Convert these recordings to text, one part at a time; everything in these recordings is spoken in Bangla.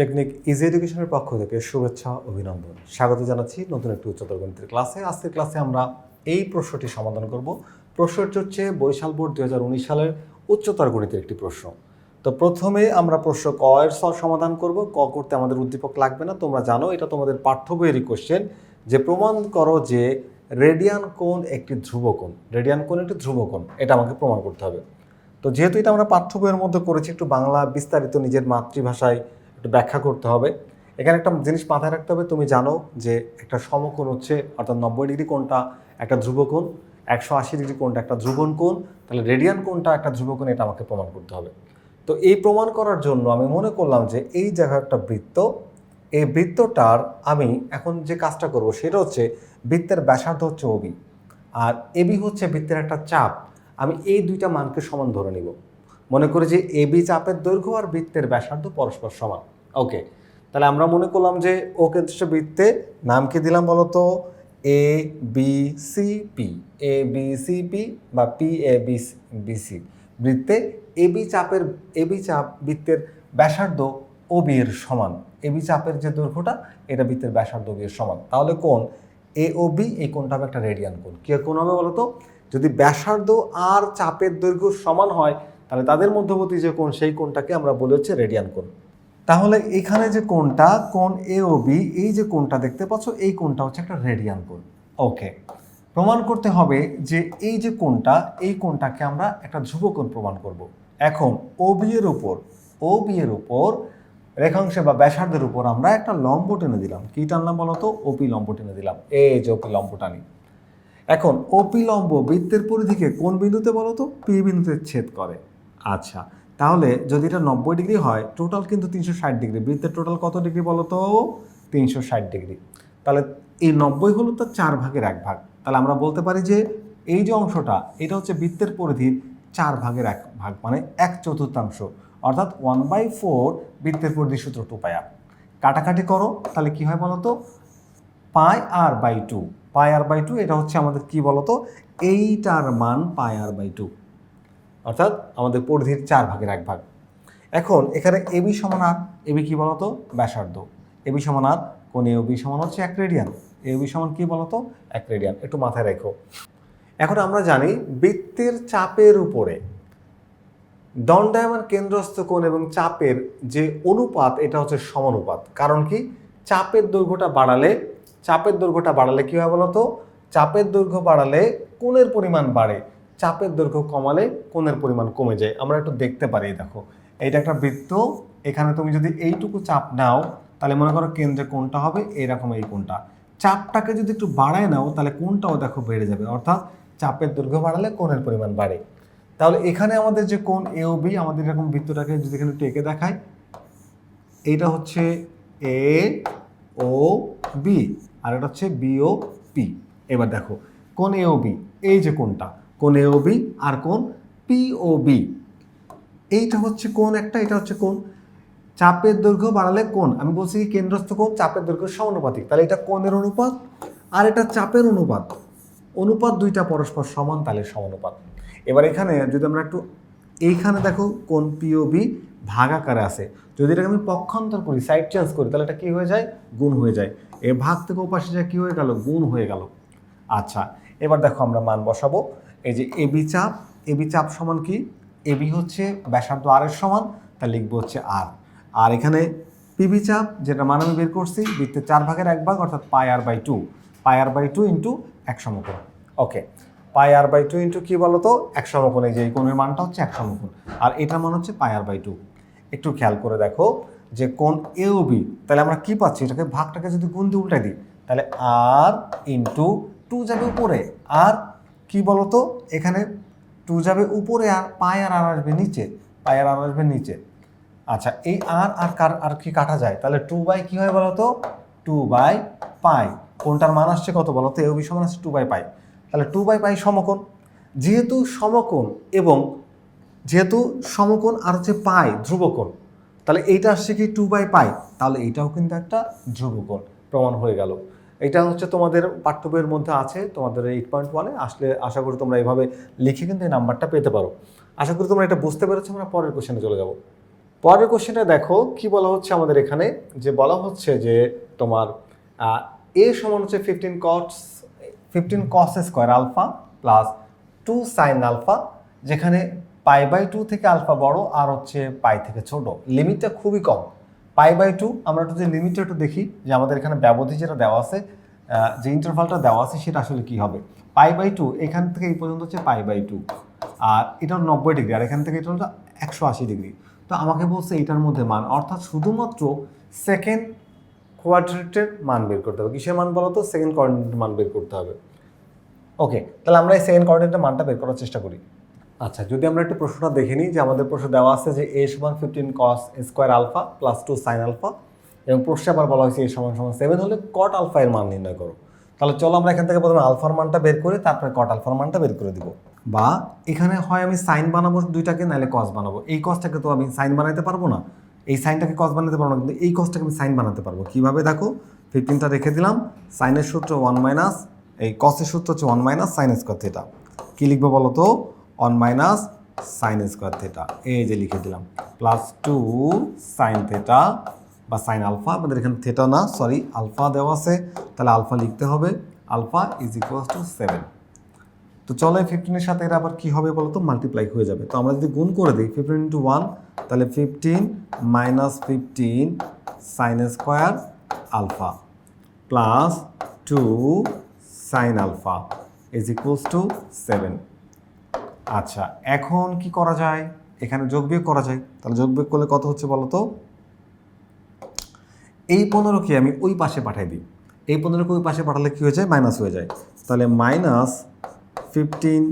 টেকনিক ইজি এডুকেশনের পক্ষ থেকে শুভেচ্ছা, অভিনন্দন। স্বাগত জানাচ্ছি নতুন একটি উচ্চতর গণিতের ক্লাসে। আজকের ক্লাসে আমরা এই প্রশ্নটি সমাধান করব। প্রশ্নটি হচ্ছে বৈশাল বোর্ড দুই হাজার উনিশ সালের উচ্চতর গণিতের একটি প্রশ্ন। তো প্রথমে আমরা প্রশ্ন ক এর স সমাধান করব। ক করতে আমাদের উদ্দীপক লাগবে না, তোমরা জানো, এটা তোমাদের পাঠ্য বইয়েরই কোশ্চেন যে প্রমাণ করো যে রেডিয়ান কোণ একটি ধ্রুব ধ্রুবকোণ, রেডিয়ান কোণ একটি ধ্রুব ধ্রুবকোণ, এটা আমাকে প্রমাণ করতে হবে। তো যেহেতু এটা আমরা পাঠ্য বইয়ের মধ্যে করেছি, একটু বাংলা বিস্তারিত নিজের মাতৃভাষায় একটু ব্যাখ্যা করতে হবে। এখানে একটা জিনিস মাথায় রাখতে হবে, তুমি জানো যে একটা সমকোণ হচ্ছে, অর্থাৎ নব্বই ডিগ্রি কোণটা একটা ধ্রুবকোণ, একশো আশি ডিগ্রি কোণটা একটা ধ্রুবন কোণ, তাহলে রেডিয়ান কোণটা একটা ধ্রুবকোণ, এটা আমাকে প্রমাণ করতে হবে। তো এই প্রমাণ করার জন্য আমি মনে করলাম যে এই জায়গায় একটা বৃত্ত, এই বৃত্তটার আমি এখন যে কাজটা করব সেটা হচ্ছে বৃত্তের ব্যাসার্ধ হচ্ছে ওবি আর এবি হচ্ছে বৃত্তের একটা চাপ। আমি এই দুইটা মানকে সমান ধরে নিব। মনে করি যে এবি চাপের দৈর্ঘ্য আর বৃত্তের ব্যাসার্ধ পরস্পর সমান। ওকে তাহলে আমরা মনে করলাম যে ও কেন্দ্রিষ্ট বৃত্তে নাম কি দিলাম বলতো? A B C P A B C P বা P A B B C বৃত্তে এবি চাপের এ বি চাপ বৃত্তের ব্যাসার্ধ ও বি এর সমান। বি চাপের যে দৈর্ঘ্যটা, এটা বৃত্তের ব্যাসার্ধ বি এর সমান। তাহলে কোন এ ও বি এই কোনটা হবে একটা রেডিয়ান কোণ। কি কোণ হবে বলতো? যদি ব্যাসার্ধ আর চাপের দৈর্ঘ্য সমান হয়, তাহলে তাদের মধ্যবর্তী যে কোণ, সেই কোণটাকে আমরা বলি হচ্ছে রেডিয়ান কোণ। তাহলে এখানে যে কোনটা কোন এ ও বি এই যে কোনটা দেখতে পাচ্ছ, এই কোনটা হচ্ছে একটা রেডিয়ান কোণ। ওকে প্রমাণ করতে হবে যে এই যে কোনটা এই কোনটাকে আমরা একটা ধ্রুবকোণ প্রমাণ করব। এখন ও বি এর উপর ও বি এর উপর রেখাংশে বা ব্যাসার্ধের উপর আমরা একটা লম্ব টেনে দিলাম। কি টানলাম বলতো ওপি লম্ব টেনে দিলাম। এই যে ওপি লম্ব টানি। এখন ওপি লম্ব বৃত্তের পরিধিকে কোন বিন্দুতে বলো তো? পি বিন্দুতে ছেদ করে। আচ্ছা। তাহলে যদি এটা নব্বই ডিগ্রি হয় টোটাল কিন্তু তিনশো ষাট ডিগ্রি। বৃত্তের টোটাল কত ডিগ্রি বলো তো? তিনশো ষাট ডিগ্রি। তাহলে এই নব্বই হলো তো চার ভাগের এক ভাগ। তাহলে আমরা বলতে পারি যে এই যে অংশটা, এটা হচ্ছে বৃত্তের পরিধির চার ভাগের এক ভাগ মানে এক চতুর্থাংশ। অর্থাৎ ওয়ান বাই ফোর বৃত্তের পরিধি সূত্র টু পায়া কাটাকাটি করো, তাহলে কি হয় বলো তো? Pi R by two pi R by two এটা হচ্ছে আমাদের কি বলতো এইটার মান পাই আর বাই টু অর্থাৎ আমাদের পরিধির চার ভাগের এক ভাগ। এখন এখানে এবি সমান আর এবি কি বলতো? ব্যাসার্ধ। এবি সমান আর কোন এবি সমান হচ্ছে এক রেডিয়ান এবি সমান কি বলতো? এক রেডিয়ান একটু মাথায় রেখো। এখন আমরা জানি বৃত্তের চাপের উপরে দণ্ডায়মান কেন্দ্রস্থ কোণ এবং চাপের যে অনুপাত, এটা হচ্ছে সমানুপাত। কারণ কি? চাপের দৈর্ঘ্যটা বাড়ালে, চাপের দৈর্ঘ্যটা বাড়ালে কী হয় বলতো? চাপের দৈর্ঘ্য বাড়ালে কোণের পরিমাণ বাড়ে। চাপের দৈর্ঘ্য কমালে কোণের পরিমাণ কমে যায়। আমরা একটু দেখতে পারি দেখো। এইটা একটা বৃত্ত। এখানে তুমি যদি এইটুকু চাপ নাও, তাহলে মনে করো কেন্দ্রে কোনটা হবে এরকম এই কোনটা চাপটাকে যদি একটু বাড়ায় নাও, তাহলে কোনটাও দেখো বেড়ে যাবে। অর্থাৎ চাপের দৈর্ঘ্য বাড়ালে কোণের পরিমাণ বাড়ে। তাহলে এখানে আমাদের যে কোণ এ ও বি আমাদের এরকম বৃত্তটাকে যদি এখানে টেকে দেখায় এইটা হচ্ছে এ ও বি আর এটা হচ্ছে বি ও পি এবার দেখো কোন এ ও বি এই যে কোনটা কোন এ ও বি আর কোন পি ও বি এইটা হচ্ছে কোন একটা, এটা হচ্ছে কোন? চাপের দৈর্ঘ্য বাড়ালে কোন? আমি বলছি কি কেন্দ্রস্থ কোণ? চাপের দৈর্ঘ্য সমানুপাতিক। তাহলে এটা কোণের অনুপাত আর এটা চাপের অনুপাত। অনুপাত দুইটা পরস্পর সমান, তাহলে সমানুপাত। এবার এখানে যদি আমরা একটু এইখানে দেখো কোন পিওবি ভাগ আকারে আছে। যদি এটাকে আমি পক্ষান্তর করি সাইড চেঞ্জ করি, তাহলে এটা কী হয়ে যায়? গুণ হয়ে যায়। এ ভাগ থেকে ওপাশে যায় কী হয়ে গেল? গুণ হয়ে গেল। আচ্ছা এবার দেখো আমরা মান বসাবো। এই যে এবি চাপ এবি চাপ সমান কি? এবি হচ্ছে ব্যাসার্ধ আর এর সমান, তা লিখব হচ্ছে আর। আর এখানে পিবি চাপ, যেটা মান আমি বের করছি, বৃত্তের চার ভাগের এক ভাগ, অর্থাৎ pi R by two. Pi R by two into এক সমকোণ। Okay, pi R by two into কী বলো তো এক সমকোণ, এই যে এই কোণের মানটা হচ্ছে এক সমকোণ। আর এটার মান হচ্ছে পাই আর বাই টু। একটু খেয়াল করে দেখো যে কোন এ ও বি, তাহলে আমরা কি পাচ্ছি? এটাকে ভাগটাকে যদি গুণ দিয়ে উল্টাই দিই, তাহলে আর ইন্টু টু যাবে উপরে, আর কি বলতো? এখানে টু যাবে উপরে আর পাই আর আর আসবে নিচে। পাই আর আর আসবে নিচে। আচ্ছা এই আর আর কার, আর কি কাটা যায়? তাহলে টু বাই কী হয় বলতো? Two by pi. কোনটার মান আসছে কত বলতো? এ বি সমান আসছে টু বাই পাই। তাহলে টু বাই পাই সমকোণ। যেহেতু সমকোণ এবং যেহেতু সমকোণ আর হচ্ছে পাই ধ্রুবকোণ, তাহলে এইটা আসছে কি টু বাই পাই? তাহলে এইটাও কিন্তু একটা ধ্রুবকোণ প্রমাণ হয়ে গেল। এটা হচ্ছে তোমাদের পাঠ্য বইয়ের মধ্যে আছে, তোমাদের এইট পয়েন্ট ওয়ানে আসলে আশা করি তোমরা এইভাবে লিখে কিন্তু এই নাম্বারটা পেতে পারো। আশা করি তোমরা এটা বুঝতে পেরেছ, আমরা পরের কোশ্চেনে চলে যাব। পরের কোশ্চেনটা দেখো কি বলা হচ্ছে আমাদের এখানে, যে বলা হচ্ছে যে তোমার এ সমান হচ্ছে fifteen cos fifteen cos square alpha plus two sine alpha যেখানে পাই বাই টু থেকে আলফা বড় আর হচ্ছে পাই থেকে ছোট। লিমিটটা খুবই কম। পাই বাই টু, আমরা একটু যে লিমিটটা একটু দেখি যে আমাদের এখানে ব্যবধি যেটা দেওয়া আছে যে ইন্টারভালটা দেওয়া আছে সেটা আসলে কি হবে? পাই বাই টু, এখান থেকে এই পর্যন্ত হচ্ছে পাই বাই টু। আর এটা নব্বই ডিগ্রি, আর এখান থেকে এটা হলো একশো আশি ডিগ্রি। তো আমাকে বলছে এটার মধ্যে মান, অর্থাৎ শুধুমাত্র সেকেন্ড কোয়াড্রেটের মান বের করতে হবে। কিসের মান বলো তো? সেকেন্ড কোয়ার্ডিনেটের মান বের করতে হবে। ওকে তাহলে আমরা এই সেকেন্ড কোয়ার্ডিনেটের মানটা বের করার চেষ্টা করি। আচ্ছা যদি আমরা একটু প্রশ্নটা দেখে নিই যে আমাদের প্রশ্ন দেওয়া আছে যে এ সমান fifteen cos square alpha plus two sine alpha এবং প্রশ্নে আবার বলা হয়েছে এ সমান সমান সেভেন হলে কট আলফা এর মান নির্ণয় করো। তাহলে চলো আমরা এখান থেকে প্রথমে আলফার মানটা বের করে তারপরে কট আলফার মানটা বের করে দিব। বা এখানে হয় আমি সাইন বানাবো দুইটাকে, নাহলে কস বানাবো। এই কসটাকে তো আমি সাইন বানাতে পারব না। এই সাইনটাকে কস বানাতে পারব না, কিন্তু এই কসটাকে আমি সাইন বানাতে পারব। কীভাবে? দেখো ফিফটিনটা রেখে দিলাম। সাইনের সূত্র ওয়ান মাইনাস এই কসের সূত্র হচ্ছে one minus sine square theta কী লিখব বলো তো? One minus sine square theta এই যে লিখে দিলাম। প্লাস টু সাইন থিটা বা সাইন আলফা আমাদের এখানে থিটা না সরি আলফা দেওয়া আছে। তাহলে আলফা লিখতে হবে। Alpha is equal to seven তো চলো ফিফটিনের সাথে এটা আবার কী হবে বলো তো মাল্টিপ্লাই হয়ে যাবে। তো আমরা যদি গুণ করে দিই ফিফটিন ইন্টু ওয়ান তাহলে fifteen minus fifteen sine square alpha plus two sine alpha is equals to seven আচ্ছা এখন কি করা যায়? এখানে যোগ বিয়োগ করা যায়। তাহলে যোগ বিয়োগ করলে কত হচ্ছে বলো তো এই পনেরোকে আমি ওই পাশে পাঠাই দিই। এই পনেরোকে ওই পাশে পাঠালে কী হয়ে যায়? মাইনাস হয়ে যায়। তাহলে minus fifteen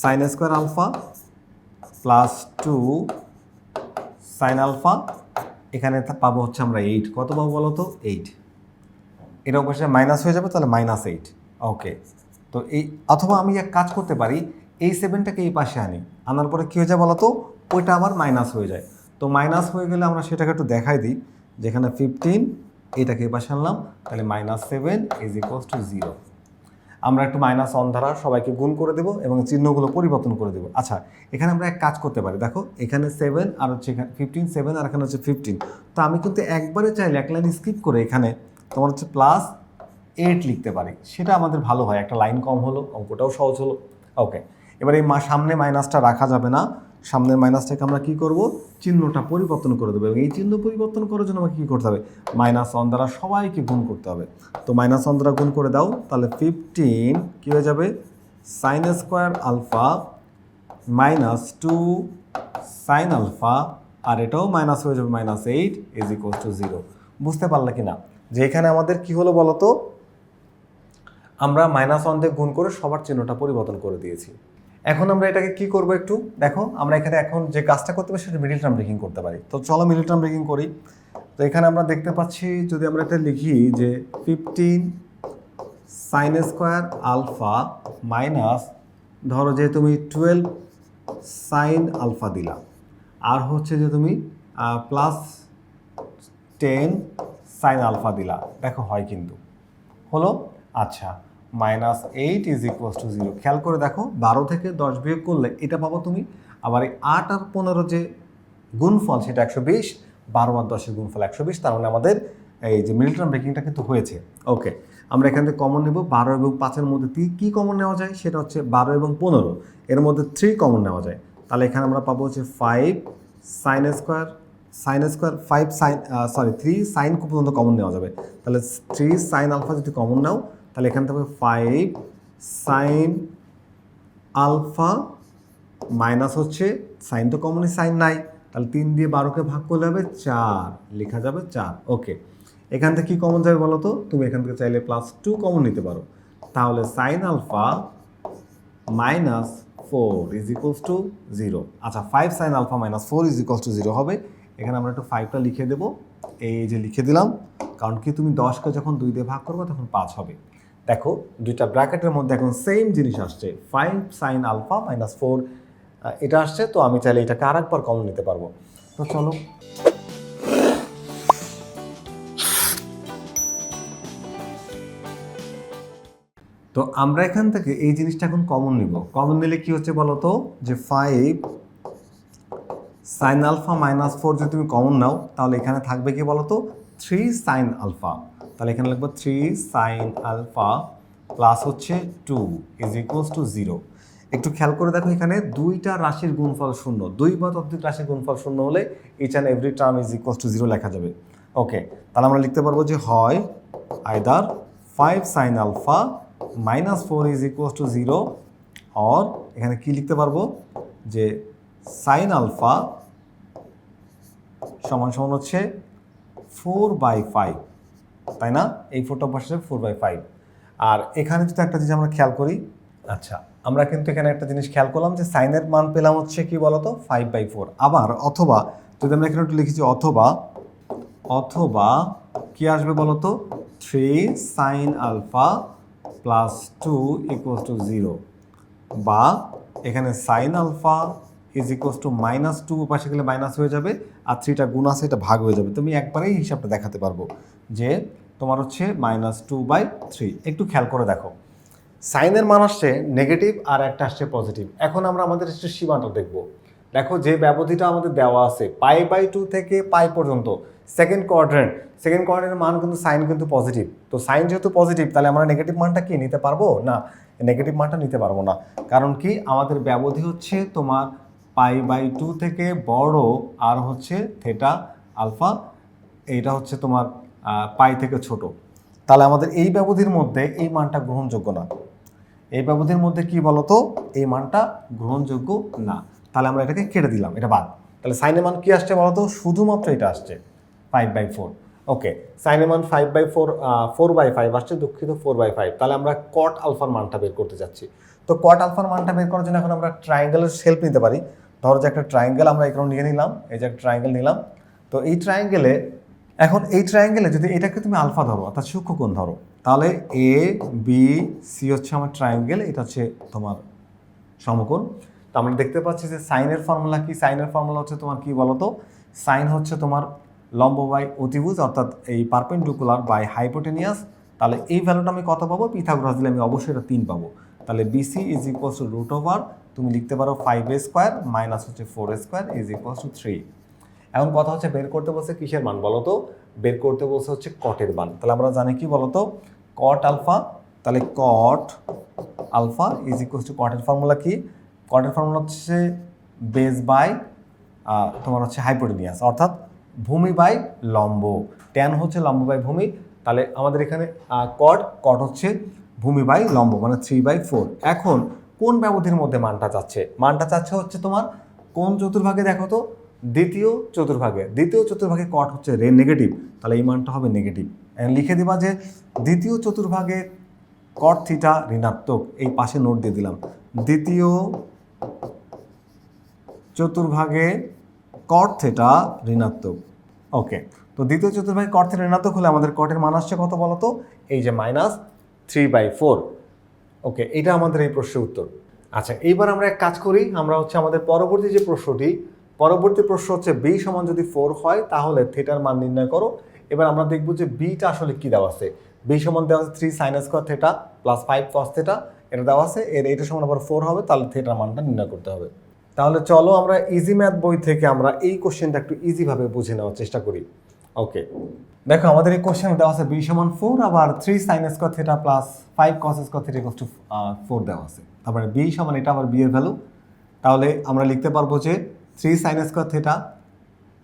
sine square alpha plus two sine alpha এখানে পাবো হচ্ছে আমরা এইট কত পাবো বলো তো এইট এটা অবশ্যই মাইনাস হয়ে যাবে, তাহলে মাইনাস এইট ওকে তো এই, অথবা আমি এক কাজ করতে পারি, এই সেভেনটাকে এই পাশে আনি। আনার পরে কী হয়ে যায় বলো তো ওইটা আবার মাইনাস হয়ে যায়। তো মাইনাস হয়ে গেলে আমরা সেটাকে একটু দেখাই দিই। যেখানে ফিফটিন এটাকে এই পাশে আনলাম। তাহলে minus seven is equals to zero আমরা একটু মাইনাস অন দ্বারা সবাইকে গুণ করে দেবো এবং চিহ্নগুলো পরিবর্তন করে দেবো। আচ্ছা এখানে আমরা এক কাজ করতে পারি। দেখো, এখানে সেভেন আর হচ্ছে এখানে ফিফটিন সেভেন আর এখানে হচ্ছে ফিফটিন তো আমি কিন্তু একবারে চাইলে এক লাইন স্কিপ করে এখানে তোমার হচ্ছে প্লাস এইট লিখতে পারি। সেটা আমাদের ভালো হয়। একটা লাইন কম হলো, অঙ্কটাও সহজ হলো। ওকে এবার এই মা সামনে মাইনাসটা রাখা যাবে না। সামনের মাইনাসটাকে আমরা কি করব? চিহ্নটা পরিবর্তন করে দেবো। এবং এই চিহ্ন পরিবর্তন করার জন্য আমাকে কী করতে হবে? মাইনাস ওয়ান দ্বারা সবাইকে গুণ করতে হবে। তো মাইনাস ওয়ান দ্বারা গুণ করে দাও, তাহলে ফিফটিন কী হয়ে যাবে? Sine square alpha minus two sine alpha আর এটাও মাইনাস হয়ে যাবে minus eight is equal to zero বুঝতে পারলে কি না যে এখানে আমাদের কি হলো বলো তো আমরা মাইনাস ওয়ান দিয়ে গুণ করে সবার চিহ্নটা পরিবর্তন করে দিয়েছি। এখন আমরা এটাকে কি করব একটু? দেখো, আমরা এখানে এখন যে কাজটা করতে পারি সেটা মিডিল টার্ম ব্রেকিং করতে পারি। তো চলো মিডিল টার্ম ব্রেকিং করি। তো এখানে আমরা দেখতে পাচ্ছি, যদি আমরা এটা লিখি যে fifteen sine square alpha minus ধরো যে তুমি টুয়েলভ সাইন আলফা দিলা। আর হচ্ছে যে তুমি প্লাস টেন সাইন আলফা দিলা। দেখো হয় কিন্তু। হলো? আচ্ছা। Minus eight is equals to zero খেয়াল করে দেখো, বারো থেকে দশ বিয়োগ করলে এটা পাবো তুমি আবার এই আট আর পনেরো যে গুণফল সেটা একশো বিশ, বারো আর দশের গুণফল একশো বিশ, তার মানে আমাদের এই যে মিলিটার্ম ব্রেকিংটা কিন্তু হয়েছে। ওকে আমরা এখান থেকে কমন নেব, বারো এবং পাঁচের মধ্যে কী কমন নেওয়া যায়? সেটা হচ্ছে বারো এবং পনেরো। এর মধ্যে থ্রি কমন নেওয়া যায়। তাহলে এখানে আমরা পাবো হচ্ছে five sine square sine square five sine sorry three sine পর্যন্ত কমন নেওয়া যাবে। তাহলে থ্রি সাইন আলফা যদি কমন নাও তাহলে এখান থেকে ফাইভ সাইন আলফা মাইনাস হচ্ছে সাইন তো কমনই সাইন নাই। তাহলে তিন দিয়ে বারোকে ভাগ করলে হবে চার, লেখা যাবে চার। ওকে এখান থেকে কী কমন যাবে বলো তো? তুমি এখান থেকে চাইলে প্লাস টু কমন নিতে পারো। তাহলে sine alpha minus four is equals to zero আচ্ছা five sine alpha minus four is equals to zero হবে। এখানে আমরা একটু ফাইভটা লিখে দেবো। এই যে লিখে দিলাম, কারণ কি তুমি দশকে যখন দুই দিয়ে ভাগ করবে, তখন পাঁচ হবে। দেখো, দুইটা ব্র্যাকেটের মধ্যে এখন সেম জিনিস আসছে। Five sine alpha minus four এটা আসছে, তো আমি চাইলে এটাকে আর একবার কমন নিতে পারব। তো চলো। তো আমরা এখান থেকে এই জিনিসটা এখন কমন নিব। কমন নিলে কি হচ্ছে বলো তো? যে five sine alpha minus four যদি তুমি কমন নাও, তাহলে এখানে থাকবে কি বলো তো? থ্রি সাইন আলফা তাহলে এখানে লিখব থ্রি সাইন আলফা প্লাস হচ্ছে two is equals to zero একটু খেয়াল করে দেখো এখানে দুইটা রাশির গুণফল শূন্য, দুই বা ততোধিক রাশির গুণফল শূন্য হলে each and every term is equals to zero লেখা যাবে। ওকে তাহলে আমরা লিখতে পারব যে হয় either five sine alpha minus four is equals to zero or এখানে কি লিখতে পারব? যে সাইন আলফা সমান সমান হচ্ছে ফোর বাই ফাইভ তাই না? এই ফোরটা বসে ফোর বাই ফাইভ আর এখানে যদি একটা জিনিস আমরা খেয়াল করি আচ্ছা আমরা কিন্তু এখানে একটা জিনিস খেয়াল করলাম যে সাইনের মান পেলাম হচ্ছে কি বলতো? ফাইভ বাই ফোর আবার অথবা, যদি আমরা এখানে একটু লিখেছি অথবা অথবা কি আসবে বলতো? Three sine alpha plus two equal to zero বা এখানে sine alpha is equal to minus two পাশে গেলে মাইনাস হয়ে যাবে, আর থ্রিটা গুণ আছে, এটা ভাগ হয়ে যাবে। তুমি একবারেই হিসাবটা দেখাতে পারব যে তোমার হচ্ছে মাইনাস টু বাই থ্রি একটু খেয়াল করে দেখো। সাইনের মান আসছে নেগেটিভ আর একটা আসছে পজিটিভ এখন আমরা আমাদের একটু সীমাটা দেখব। দেখো যে ব্যবধিটা আমাদের দেওয়া আছে পাই বাই টু থেকে পাই পর্যন্ত সেকেন্ড কোয়াড্রেন্ট সেকেন্ড কোয়াড্রেন্টের মান কিন্তু সাইন কিন্তু পজিটিভ তো সাইন যেহেতু পজিটিভ তাহলে আমরা নেগেটিভ মানটা কি, নিতে পারব? না নেগেটিভ মানটা নিতে পারব না। কারণ কি, আমাদের ব্যবধি হচ্ছে তোমার পাই বাই টু থেকে বড় আর হচ্ছে থেটা আলফা, এইটা হচ্ছে তোমার পাই থেকে ছোট। তাহলে আমাদের এই ব্যবধির মধ্যে এই মানটা গ্রহণযোগ্য না। এই ব্যবধির মধ্যে কি বলতো? এই মানটা গ্রহণযোগ্য না। তাহলে আমরা এটাকে কেটে দিলাম, এটা বাদ। তাহলে সাইনের মান কি আসছে বলতো? শুধুমাত্র এটা আসছে ফাইভ বাই ফোর ওকে সাইনের মান five by four four by five আসছে, দুঃখিত ফোর বাই ফাইভ তাহলে আমরা কট আলফার মানটা বের করতে যাচ্ছি। তো কট আলফার মানটা বের করার জন্য এখন আমরা ট্রায়াঙ্গেলের হেল্প নিতে পারি। ধরো যে একটা ট্রায়াঙ্গেল আমরা এখানে নিয়ে নিলাম, এই যে একটা ট্রায়াঙ্গেল নিলাম, তো এই ট্রায়াঙ্গেলে এখন এই ট্রায়াঙ্গেলে যদি এটাকে তুমি আলফা ধরো, অর্থাৎ সূক্ষ্মকোণ ধরো, তাহলে এ বি সি হচ্ছে আমার ট্রায়াঙ্গেল এটা হচ্ছে তোমার সমকোণ। তো আমরা দেখতে পাচ্ছি যে সাইনের ফর্মুলা কি? সাইনের ফর্মুলা হচ্ছে তোমার কি বলতো? সাইন হচ্ছে তোমার লম্ব বাই অতিভুজ, অর্থাৎ এই পারপেন্ডিকুলার বাই হাইপোটেনিয়াস তাহলে এই ভ্যালুটা আমি কত পাবো? পিথাগোরাস দিলে আমি অবশ্যই এটা তিন পাবো। তাহলে B C is equals to root over তুমি লিখতে পারো ফাইভ এ স্কোয়ার মাইনাস হচ্ছে four square is equals to three এখন কথা হচ্ছে বের করতে বলছে কিসের মান বলো তো বের করতে বলছে হচ্ছে কটের মান। তাহলে আমরা জানি কি বলতো? কট আলফা তাহলে cot alpha is equals to কটের formula কি? কটের ফর্মুলা হচ্ছে বেস বাই তোমার হচ্ছে হাইপোটেনিয়াস অর্থাৎ ভূমি বাই লম্ব। ট্যান হচ্ছে লম্ব বাই ভূমি। তাহলে আমাদের এখানে কট কট হচ্ছে ভূমি বাই লম্ব মানে থ্রি বাই ফোর এখন কোন ব্যবধির মধ্যে মানটা চাচ্ছে? মানটা চাচ্ছে হচ্ছে তোমার কোন চতুর্ভাগে দেখো তো? দ্বিতীয় চতুর্ভাগে। দ্বিতীয় চতুর্ভাগে কট হচ্ছে রে নেগেটিভ তাহলে এই মানটা হবে নেগেটিভ লিখে দিবা যে দ্বিতীয় চতুর্ভাগে কট থিটা ঋণাত্মক। এই পাশে নোট দিয়ে দিলাম। দ্বিতীয় চতুর্ভাগে কট থেটা ঋণাত্মক। ওকে তো দ্বিতীয় চতুর্ভাগে কট থেটা ঋণাত্মক হলে আমাদের কটের মান আসছে কত বলো তো এই যে minus three by four okay, এটা আমাদের এই প্রশ্নের উত্তর। আচ্ছা এইবার আমরা এক কাজ করি, আমরা হচ্ছে আমাদের পরবর্তী যে প্রশ্নটি, পরবর্তী প্রশ্ন হচ্ছে বি সমান যদি ফোর হয়, তাহলে থেটার মান নির্ণয় করো। এবার আমরা দেখব যে বিটা আসলে কি দেওয়া আছে। বি সমান দেওয়া আছে three sine square theta plus five cos theta এটা দেওয়া আছে। এর, এটা সমান আবার ফোর হবে, তাহলে থেটার মানটা নির্ণয় করতে হবে। তাহলে চলো আমরা ইজি ম্যাথ বই থেকে আমরা এই কোশ্চেনটা একটু ইজিভাবে বুঝে নেওয়ার চেষ্টা করি। ওকে দেখো, আমাদের এই কোশ্চেন দেওয়া আছে বি সমান ফোর আবার three sine square theta plus five cos square theta equals to four দেওয়া আছে। তারপরে বি সমান এটা, আবার বি এর ভ্যালু তাহলে আমরা লিখতে পারব যে three sine square theta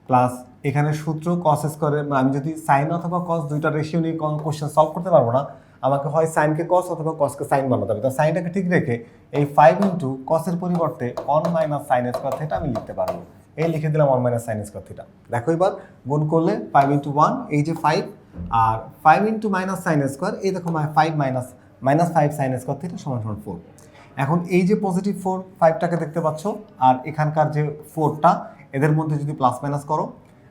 plus এখানে সূত্র কস স্কোয়ারের আমি যদি সাইন অথবা কস দুইটা রেশিও নিয়ে কোশ্চেন সলভ করতে পারব না, আমাকে হয় সাইনকে কস অথবা কসকে সাইন বানাতে হবে। তো সাইনটাকে ঠিক রেখে এই ফাইভ ইন্টু কসের পরিবর্তে one minus sine square theta আমি লিখতে পারব। এই লিখে দিলাম one minus sine square theta দেখো এবার গুণ করলে ফাইভ ইন্টু ওয়ান এই যে ফাইভ আর five into minus sine square এই দেখো five minus minus five sine square theta সমান সমান ফোর এখন এই যে পজিটিভ ফোর ফাইভটাকে দেখতে পাচ্ছ, আর এখানকার যে ফোরটা এদের মধ্যে যদি প্লাস মাইনাস করো,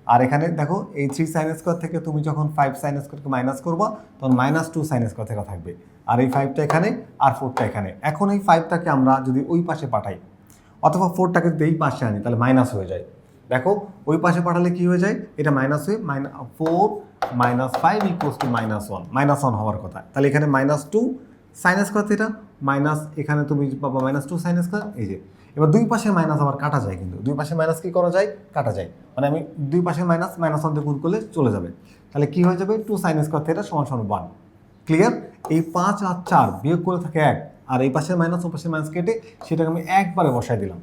আর এখানে দেখো এই থ্রি সাইন স্কোয়ার থেকে তুমি যখন ফাইভ সাইন স্কোয়ারকে মাইনাস করবা, তখন মাইনাস টু সাইন স্কোয়ার থেকে থাকবে। আর এই ফাইভটা এখানে, আর ফোরটা এখানে। এখন এই ফাইভটাকে আমরা যদি ওই পাশে পাঠাই অথবা ফোরটাকে যদি এই পাশে আনি, তাহলে মাইনাস হয়ে যায়। দেখো, ওই পাশে পাঠালে কি হয়ে যায়? এটা মাইনাস হয়ে minus four minus five equals two minus one minus one হওয়ার কথা। তাহলে এখানে minus two sinus square theta minus এখানে তুমি পাবা মাইনাস টু সাইনাস স্কোয়ার এই যে। এবার দুই পাশে মাইনাস আবার কাটা যায় কিন্তু। দুই পাশে মাইনাস কি করা যায়? কাটা যায়। মানে আমি দুই পাশে মাইনাস মাইনাস ওয়ান দিয়ে গুণ করলে চলে যাবে। তাহলে কি হয়ে যাবে? টু সাইনাস স্কোয়ার থিটা সমান সমান ওয়ান ক্লিয়ার এই পাঁচ আর চার বিয়োগ করে থাকে এক। আর এই পাশে মাইনাস ও পাশে মাইনাস কেটে সেটাকে আমি একবারে বসাই দিলাম।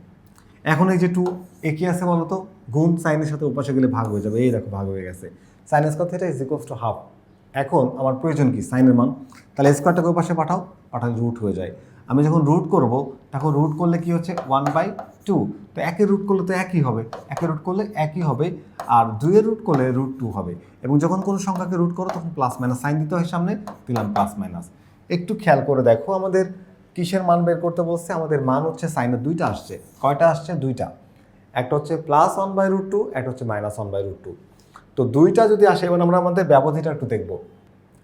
এখন এই যে টু এ কি আছে বলো তো গুণ সাইনের সাথে উপাসে গেলে ভাগ হয়ে যাবে। এই দেখো, ভাগ হয়ে গেছে। Sine square theta is equals to half এখন আমার প্রয়োজন কি? সাইনের মান। তাহলে স্কোয়ারটাকে পাশে পাঠাও, পাঠালে রুট হয়ে যায়। আমি যখন রুট করব, তখন রুট করলে কি হচ্ছে? ওয়ান বাই টু তো একের রুট করলে তো একই হবে। একের রুট করলে একই হবে। আর দুইয়ের রুট করলে রুট টু হবে। এবং যখন কোনো সংখ্যাকে রুট করো, তখন প্লাস মাইনাস সাইন দিতে হয় সামনে, দিলাম প্লাস মাইনাস একটু খেয়াল করে দেখো আমাদের কিসের মান বের করতে বলছে? আমাদের মান হচ্ছে সাইনের দুইটা আসছে। কয়টা আসছে? দুইটা। একটা হচ্ছে plus one by root two একটা হচ্ছে minus one by root two তো দুইটা যদি আসে, এবার আমরা আমাদের ব্যবধিটা একটু দেখব।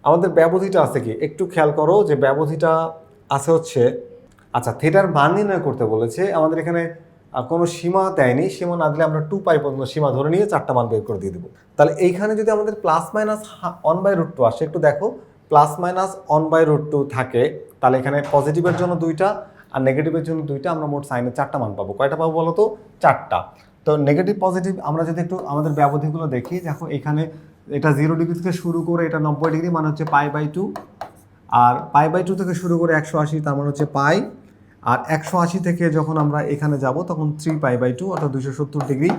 আমাদের ব্যবধিটা আছে কি? একটু খেয়াল করো যে ব্যবধিটা আছে হচ্ছে আচ্ছা থিটার মান নির্ণয় করতে বলেছে। আমাদের এখানে কোনো সীমা দেয়নি। সীমা না দিলে আমরা টু পাই পর্যন্ত সীমা ধরে নিয়ে চারটা মান বের করে দিয়ে দেবো। তাহলে এইখানে যদি আমাদের plus minus one by root two আসে, একটু দেখো। Plus minus one by root two থাকে, তাহলে এখানে পজিটিভের জন্য দুইটা আর নেগেটিভের জন্য দুইটা, আমরা মোট সাইনের চারটা মান পাবো। কয়টা পাবো বলো তো চারটা। তো নেগেটিভ পজিটিভ আমরা যদি একটু আমাদের ব্যবধিগুলো দেখি, দেখো এখানে এটা জিরো ডিগ্রি থেকে শুরু করে এটা নব্বই ডিগ্রি মানে হচ্ছে পাই বাই টু আর পাই বাই টু থেকে শুরু করে একশো আশি, তার মানে হচ্ছে পাই আর একশো আশি থেকে যখন আমরা এখানে যাব, তখন থ্রি পাই বাই টু অর্থাৎ দুশো সত্তর ডিগ্রি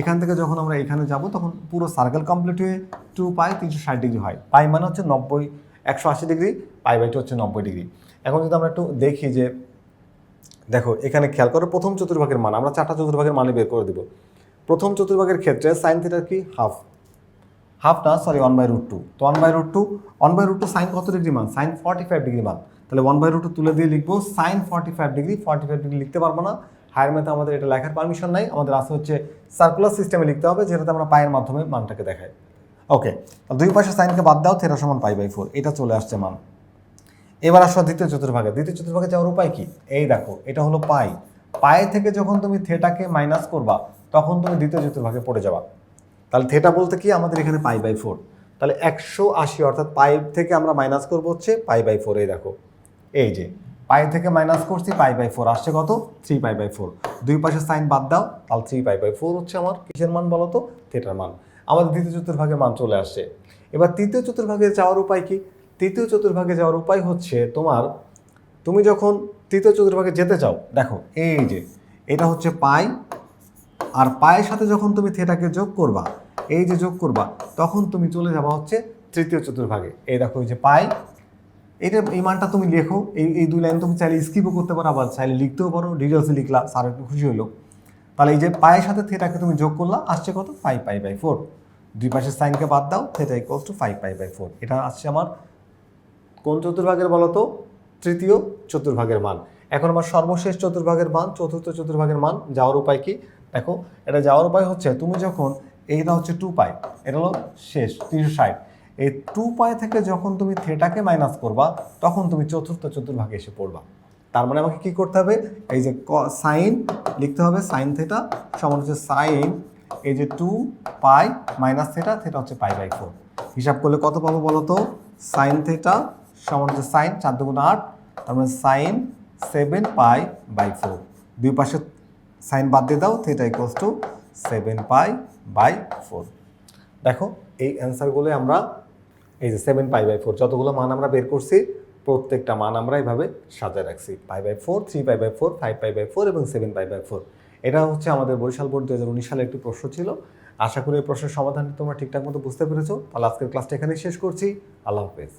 এখান থেকে যখন আমরা এখানে যাব, তখন পুরো সার্কেল কমপ্লিট হয়ে টু পাই তিনশো ষাট ডিগ্রি হয়। পাই মানে হচ্ছে নব্বই একশো আশি ডিগ্রি, পাই বাই টু হচ্ছে নব্বই ডিগ্রি। এখন যদি আমরা একটু দেখি যে, দেখো, এখানে খেয়াল করো প্রথম চতুর্ভাগের মান, আমরা চারটা চতুর্ভাগের মানে বের করে দিব। প্রথম চতুর্ভাগের ক্ষেত্রে সাইন থিটার কি? হাফ হাফ না sorry one by root two তো one by root two one by root two sine কত ডিগ্রি মান? সাইন ফর্টি ফাইভ ডিগ্রি মান। তাহলে ওয়ান বাই রুট টু তুলে দিয়ে লিখব sine forty five degree forty five degree লিখতে পারব না। হায়ার ম্যাথে আমাদের এটা লেখার পারমিশন নাই। আমাদের আছে হচ্ছে সার্কুলার সিস্টেমে লিখতে হবে, যেটাতে আমরা পায়ের মাধ্যমে মানটাকে দেখাই। ওকে দুই পাশে সাইনকে বাদ দাও থেরা সমান পাই বাই ফোর এটা চলে আসছে মান। এবার আসো দ্বিতীয় চতুর্ভাগে। দ্বিতীয় চতুর্ভাগে যাওয়ার উপায় কি? এই দেখো, এটা হলো পাই পায়ে থেকে যখন তুমি থেটাকে মাইনাস করবা, তখন তুমি দ্বিতীয় চতুর্ভাগে পড়ে যাবা। তাহলে থেটা বলতে কি? আমাদের এখানে পাই বাই ফোর তাহলে একশো আশি, অর্থাৎ পাই থেকে আমরা মাইনাস করব হচ্ছে পাই বাই ফোর এই দেখো। এই যে পাই থেকে মাইনাস করছি পাই বাই ফোর আসছে কত? থ্রি পাই বাই ফোর দুই পাশে সাইন বাদ দাও, তাহলে থ্রি পাই বাই ফোর হচ্ছে আমার। কিসের মান বলো তো? থেটার মান। আমাদের দ্বিতীয় চতুর্ভাগের মান চলে আসছে এবার তৃতীয় চতুর্ভাগে যাওয়ার উপায় কি? তৃতীয় চতুর্ভাগে যাওয়ার উপায় হচ্ছে তোমার, তুমি যখন তৃতীয় চতুর্ভাগে যেতে চাও, দেখো, এই যে, এটা হচ্ছে পাই, আর পায়ের সাথে যখন তুমি থেটাকে যোগ করবা, এই যে যোগ করবা, তখন তুমি চলে যাবা হচ্ছে তৃতীয় চতুর্ভাগে এই দেখো, এই যে পাই, এটা, এই মানটা তুমি লেখো, এই এই দুই লাইন তুমি চাইলে স্কিপও করতে পারো, আবার চাইলে লিখতেও পারো ডিটেলসে লিখলা স্যার একটু খুশি হলো তাহলে এই যে পায়ের সাথে থেটাকে তুমি যোগ করলা, আসছে কত? ফাইভ পাই বাই ফোর দুই পাশের সাইনকে বাদ দাও theta equals to five pi by four এটা আসছে আমার কোন চতুর্ভাগের বলো তো? তৃতীয় চতুর্ভাগের মান। এখন আমার সর্বশেষ চতুর্ভাগের মান, চতুর্থ চতুর্ভাগের মান যাওয়ার উপায় কি? দেখো, এটা যাওয়ার উপায় হচ্ছে তুমি যখন এইটা হচ্ছে টু পাই এটা হলো শেষ, তিনশো ষাট। এই টু পাই থেকে যখন তুমি থেটাকে মাইনাস করবা, তখন তুমি চতুর্থ চতুর্ভাগে এসে পড়বা। তার মানে আমাকে কি করতে হবে? এই যে সাইন লিখতে হবে, সাইন থেটা, সমান হচ্ছে সাইন, এই যে two pi minus theta theta হচ্ছে পাই বাই ফোর। হিসাব করলে কত পাবো বলো তো? সাইন থেটা সমান হচ্ছে সাইন, চার দুগুণ আট, তার মানে sine seven pi by four. দুই পাশে সাইন বাদ দিয়ে দাও, theta equals to seven pi by four. দেখো, এই অ্যান্সারগুলো আমরা, এই যে সেভেন পাই বাই ফোর, যতগুলো মান আমরা বের করছি প্রত্যেকটা মান আমরা এইভাবে সাজায় রাখছি। Five by four three pi by four five five by four এবং সেভেন পাই বাই ফোর এটা হচ্ছে আমাদের বরিশাল বোর্ড দু হাজার উনিশ সালে একটি প্রশ্ন ছিল। আশা করি এই প্রশ্নের সমাধানটি তোমরা ঠিকঠাক মতো বুঝতে পেরেছ। তাহলে আজকের ক্লাসটা এখানেই শেষ করছি। আল্লাহ হাফেজ।